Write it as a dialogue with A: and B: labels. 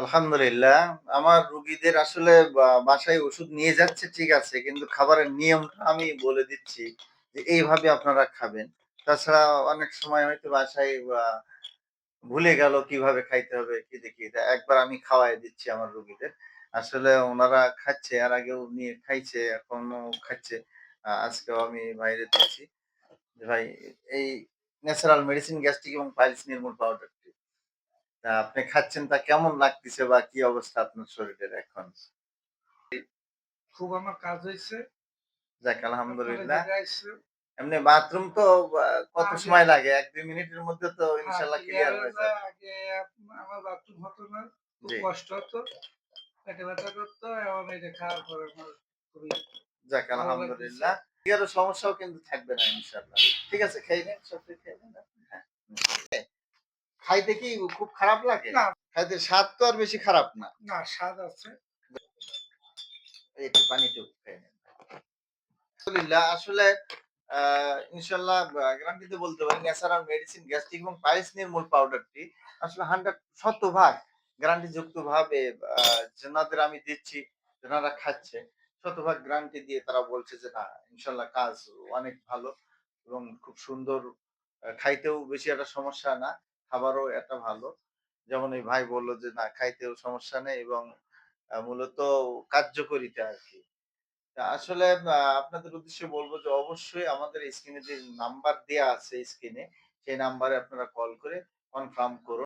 A: আলহামদুলিল্লাহ। আমার রুগীদের আসলে বাসায় ওষুধ নিয়ে যাচ্ছে ঠিক আছে। কিন্তু খাবারের নিয়মটা আমি বলে দিচ্ছি যে, এইভাবে আপনারা খাবেন। তাছাড়া অনেক সময় হয়তো বাসায় ভুলে গেল কীভাবে খাইতে হবে কি দেখি। একবার আমি খাওয়াই দিচ্ছি আমার রুগীদের। আসলে ওনারা খাচ্ছে, আর আগেও নিয়ে খাইছে, এখনও খাচ্ছে। আজকেও আমি বাইরে দিচ্ছি। ভাই এই ন্যাচারাল মেডিসিন গ্যাস্ট্রিক এবং পাইলস নির্মূল পাউডারটি। তা আপনি খাচ্ছেন তা কেমন লাগতেছে বা কি অবস্থা আপনার শরীরের এখন?
B: খুব আমার কাজ হইছে।
A: যাক আলহামদুলিল্লাহ। এমনি বাথরুম তো কত সময় লাগে? ১-২ মিনিটের মধ্যে তো ইনশাআল্লাহ
B: ক্লিয়ার হয়ে যায়। আগে আমার বাথরুম হতো না। খুব কষ্ট হতো। পেটে ব্যথা করতো। এই যে খাওয়ার পরে আমার খুবই
A: যাক। আলহামদুলিল্লাহ। ক্লিয়ারের সমস্যাও কিন্তু থাকবে না ইনশাআল্লাহ। ঠিক আছে খেয়ে নেন, সবজি খেয়ে নেন আপনি। হ্যাঁ। খাইতে কি খুব খারাপ লাগে?
B: না,
A: খাইতে স্বাদ তো আর বেশি খারাপ না।
B: না স্বাদ আছে।
A: এই একটু পানি নেন। আলহামদুলিল্লাহ আসলে গ্যারান্টিতে বলতে পারি ন্যাচারাল মেডিসিন গ্যাস্ট্রিক এবং পাইলস নির্মূল পাউডারটি আসলে 100 শতভাগ আ যেনাদের আমি দিচ্ছি, যেনারা খাচ্ছে শতভাগ গ্যারান্টি দিয়ে তারা বলছে যে না ইনশাআল্লাহ কাজ অনেক ভালো এবং খুব সুন্দর খাইতেও বেশি একটা সমস্যা না। খাবারও এটা ভালো। যেমন এই ভাই বলল যে না খাইতেও সমস্যা নেই এবং মূলত কার্যকরিতা আর কি আসলে আপনাদের উদ্দেশ্যে বলব যে অবশ্যই আমাদের স্ক্রিনে যে নাম্বার দেয়া আছে স্ক্রিনে, সেই নাম্বারে আপনারা কল করে কনফার্ম করুন।